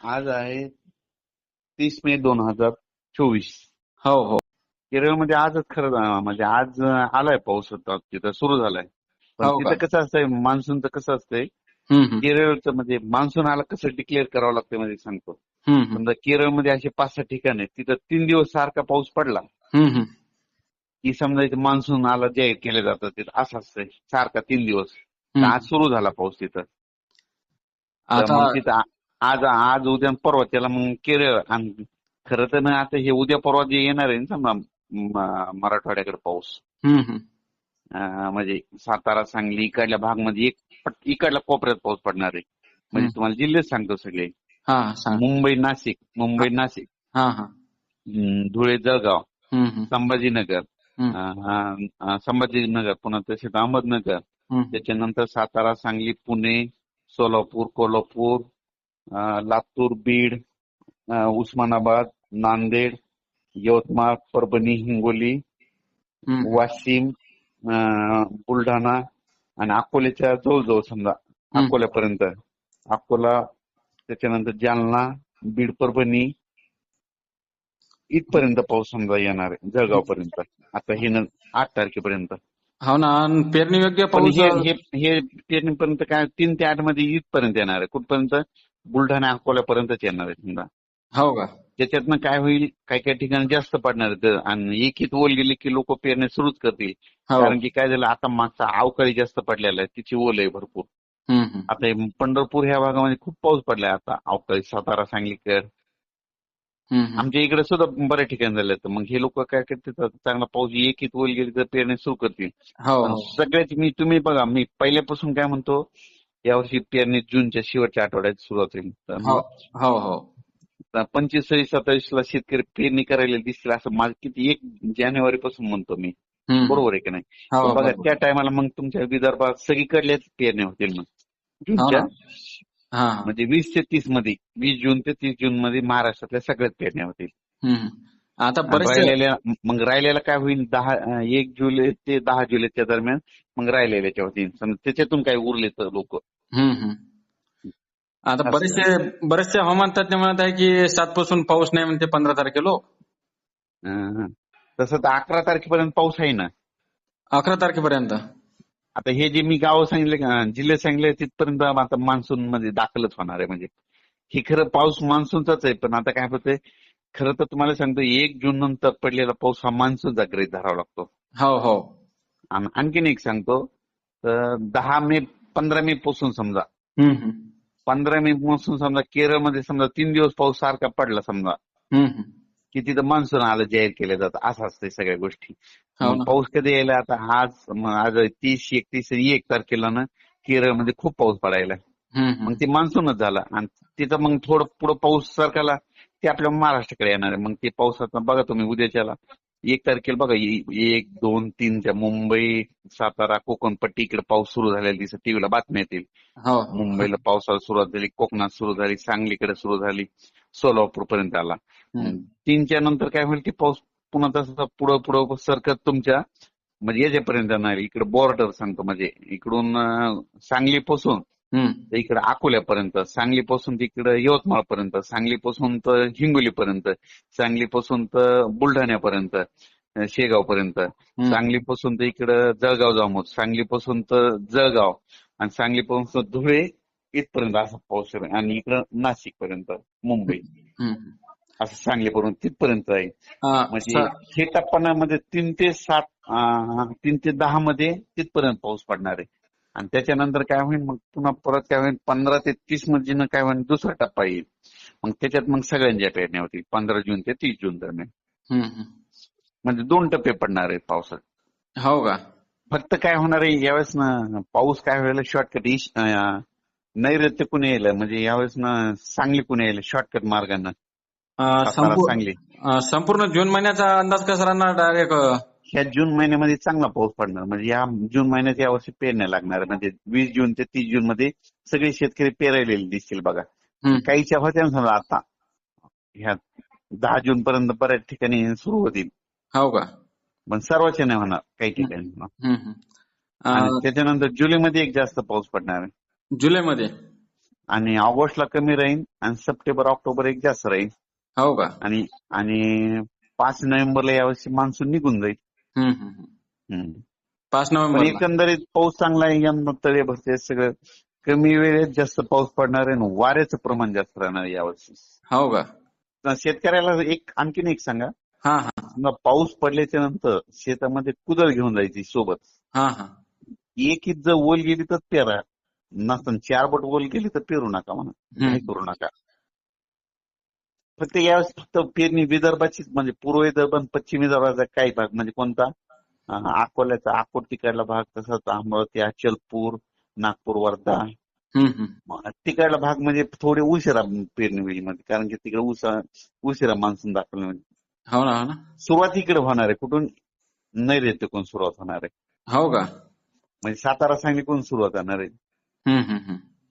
आज आहे तीस मे दोन हजार चोवीस. हो हो. केरळमध्ये आजच खरं म्हणजे आज आलाय पाऊस होता तिथं सुरू झालाय. हो? तिथं कसं असतंय मान्सूनचं कसं असतंय केरळचं म्हणजे मान्सून आला कसं डिक्लेअर करावं लागतं म्हणजे सांगतो. समजा केरळमध्ये असे पाच सहा ठिकाण आहेत तिथं तीन दिवस सारखा पाऊस पडला. की समजा इथं मान्सून आला जाहीर केलं जातं तिथं असं असतंय सारखा तीन दिवस. आज सुरू झाला पाऊस तिथं. आज आज उद्या परवा त्याला मग केरळ आणि खरं तर ना आता हे उद्या परवा जे येणार आहे ना समजा मराठवाड्याकडे पाऊस. म्हणजे सातारा सांगली इकडल्या भागमध्ये एक इकडल्या कोपऱ्यात पाऊस पडणार आहे. म्हणजे. तुम्हाला जिल्हे सांगतो सगळे. हा सांग. मुंबई नाशिक मुंबई नाशिक. हा हा. धुळे जळगाव. संभाजीनगर. संभाजीनगर पुन्हा तसेच अहमदनगर. त्याच्यानंतर सातारा सांगली पुणे सोलापूर कोल्हापूर लातूर बीड उस्मानाबाद नांदेड यवतमाळ परभणी हिंगोली. वाशिम बुलढाणा आणि अकोल्याच्या जवळजवळ समजा हम्म. अकोल्यापर्यंत. अकोला त्याच्यानंतर जालना बीड परभणी. इथपर्यंत पाऊस समजा येणार आहे जळगाव पर्यंत आता हे आठ तारखेपर्यंत. हो ना पेरणी योग्य पण पाऊस हे पेरणीपर्यंत काय तीन ते आठमध्ये इथपर्यंत येणार आहे. कुठपर्यंत? बुलढाणा अकोल्यापर्यंतच येणार आहे समजा. हो का? त्याच्यातनं काय होईल? काही काही ठिकाणी जास्त पडणार आहे आणि एकीत ओल गेली की लोक पेरणे सुरूच करतील. हो. कारण की काय झालं? आता मागचा अवकाळी जास्त पडलेला आहे. तिची ओल आहे भरपूर. आता पंढरपूर ह्या भागामध्ये खूप पाऊस पडलाय आता. अवकाळी सातारा सांगलीकर. आमच्या इकडे सुद्धा बऱ्याच ठिकाणी झाले तर मग हे लोक काय करतात चांगला पाऊस एकीत ओल गेली तर पेरणे सुरू करतील. हो. सगळ्यात मी तुम्ही बघा मी पहिल्यापासून काय म्हणतो? यावर्षी पेरणी जूनच्या शेवटच्या आठवड्यात सुरुवात होईल हो हो हो पंचवीस सव्वीस सत्तावीस ला शेतकरी पेरणी करायला दिसतील असं माझं किती एक जानेवारी पासून म्हणतो मी. बरोबर आहे की नाही बघा. त्या टायमाला मग तुमच्या विदर्भात सगळीकडल्याच पेरण्या होतील मग जूनच्या. म्हणजे वीस ते तीसमध्ये वीस जून ते तीस जून मध्ये महाराष्ट्रातल्या सगळ्याच पेरण्या होतील. आता राहिलेल्या मग राहिलेला काय होईल दहा एक जुलै ते दहा जुलैच्या दरम्यान मग राहिलेल्याच्या समजा त्याच्यातून काय उरले तर लोक. आता. बरेचसे बरेचसे हवामान तज्ञ म्हणत आहे की सात पासून पाऊस नाही म्हणते पंधरा तारखेला. तसं तर अकरा तारखेपर्यंत पाऊस आहे ना? अकरा तारखेपर्यंत. आता हे जे मी गाव सांगितले जिल्हे सांगितले तिथपर्यंत आता मान्सून मध्ये दाखलच होणार आहे. म्हणजे हे खरं पाऊस मान्सूनचाच आहे पण आता काय होतंय? खरं तर तुम्हाला सांगतो एक जून नंतर पडलेला पाऊस हा मान्सूनचा गृहीत धरावा लागतो हो हो आणि आणखीन एक सांगतो तर दहा मे पंधरा मे पासून समजा. पंधरा मे पासून समजा केरळमध्ये समजा तीन दिवस पाऊस सारखा पडला समजा. की तिथं मान्सून आलं जाहीर केलं जातं असं असतंय सगळ्या गोष्टी हो. पाऊस कधी यायला आता आज आज तीस एकतीस एक तारखेला ना केरळमध्ये खूप पाऊस पडायला. मग ते मान्सूनच झालं आणि तिथं मग थोडं पुढं पाऊस सरकारला ते आपल्या महाराष्ट्राकडे येणार आहे. मग ते पावसाचा बघा तुम्ही उद्याच्याला. एक तारखेला बघा एक दोन तीनच्या मुंबई सातारा कोकण पट्टी इकडे पाऊस सुरू झालेला दिसत टीव्हीला बातम्या येतील. हो. मुंबईला पावसाला सुरुवात झाली कोकणात सुरू झाली सांगलीकडे सुरू झाली सोलापूर पर्यंत आला. तीनच्या नंतर काय होईल की पाऊस पुन्हा तसा पुढं पुढं सरकत तुमच्या म्हणजे याच्यापर्यंत येणार इकडे बॉर्डर सांगतो म्हणजे इकडून हम्म. तर इकडे अकोल्यापर्यंत सांगलीपासून तिकडे यवतमाळपर्यंत सांगलीपासून तर हिंगोलीपर्यंत सांगलीपासून तर बुलढाण्यापर्यंत अं, शेगावपर्यंत. हम्म. सांगलीपासून तर इकडं जळगाव जामोद सांगलीपासून तर जळगाव आणि सांगलीपासून तर धुळे इथपर्यंत असा पाऊस आहे आणि इकडं नाशिक पर्यंत मुंबई. असं सांगलीपर्यंत तिथपर्यंत आहे. म्हणजे हे टप्प्यामध्ये तीन ते सात तीन ते दहा मध्ये तिथपर्यंत पाऊस पडणार आहे. आणि त्याच्यानंतर काय होईल मग पुन्हा परत काय होईल पंधरा ते तीसमध्ये काय होईल दुसरा टप्पा येईल. मग त्याच्यात मग सगळ्यांच्या पेरण्या होतील पंधरा जून ते तीस जून दरम्यान. म्हणजे दोन टप्पे पडणार आहेत पावसात. हो का? फक्त काय होणार आहे यावेळेस ना पाऊस काय व्हायला शॉर्टकट नैऋत्य कुणी यायला म्हणजे यावेळेस ना सांगली कुणी यायला शॉर्टकट मार्गानं. सांगली. संपूर्ण जून महिन्याचा अंदाज कसा राहणार डायरेक्ट ह्या जून महिन्यामध्ये चांगला पाऊस पडणार. म्हणजे या जून महिन्यात यावर्षी पेरण्या लागणार. म्हणजे वीस जून ते तीस जून मध्ये सगळे शेतकरी पेरायलेले दिसतील बघा. काहीच्या होत्या समजा आता. ह्या दहा जून पर्यंत बऱ्याच ठिकाणी सुरू होतील. हो का? पण सर्वच नाही होणार काही ठिकाणी. त्याच्यानंतर जुलैमध्ये एक जास्त पाऊस पडणार. आहे जुलैमध्ये? आणि ऑगस्टला कमी राहील आणि सप्टेंबर ऑक्टोबर एक जास्त राहील. हो का? आणि आणि पाच नोव्हेंबरला यावर्षी मान्सून निघून जाईल. पाच नोव्हेंबर एकंदरीत पाऊस चांगला आहे तळे भरते सगळं कमी वेळेत जास्त पाऊस पडणार आहे आणि वाऱ्याचं प्रमाण जास्त राहणार आहे यावर्षी. हो का? शेतकऱ्याला एक आणखीन एक सांगा. हा हा. पाऊस पडल्याच्या नंतर शेतामध्ये कुदळ घेऊन जायची सोबत. हा हा. एक इंच जर ओल गेली तर पेरा नसतं चार बोट ओल गेली तर पेरू नका म्हणा. करू नका. फक्त यावेळेस फक्त पेरणी विदर्भाचीच म्हणजे पूर्व विदर्भ आणि पश्चिम विदर्भाचा काही भाग म्हणजे कोणता? अकोल्याचा अकोट तिकडला भाग तसंच अमरावती अचलपूर नागपूर वर्धा. तिकडला भाग म्हणजे थोडे उशिरा पेरणी होईल म्हणजे कारण की तिकडे उसा उशिरा मान्सून दाखवलं म्हणजे. हो ना हो ना. सुरुवात इकडे होणार आहे कुठून? नैऋत्य कोण सुरुवात होणार आहे. हो का? म्हणजे सातारा सांगली कोण सुरुवात होणार आहे.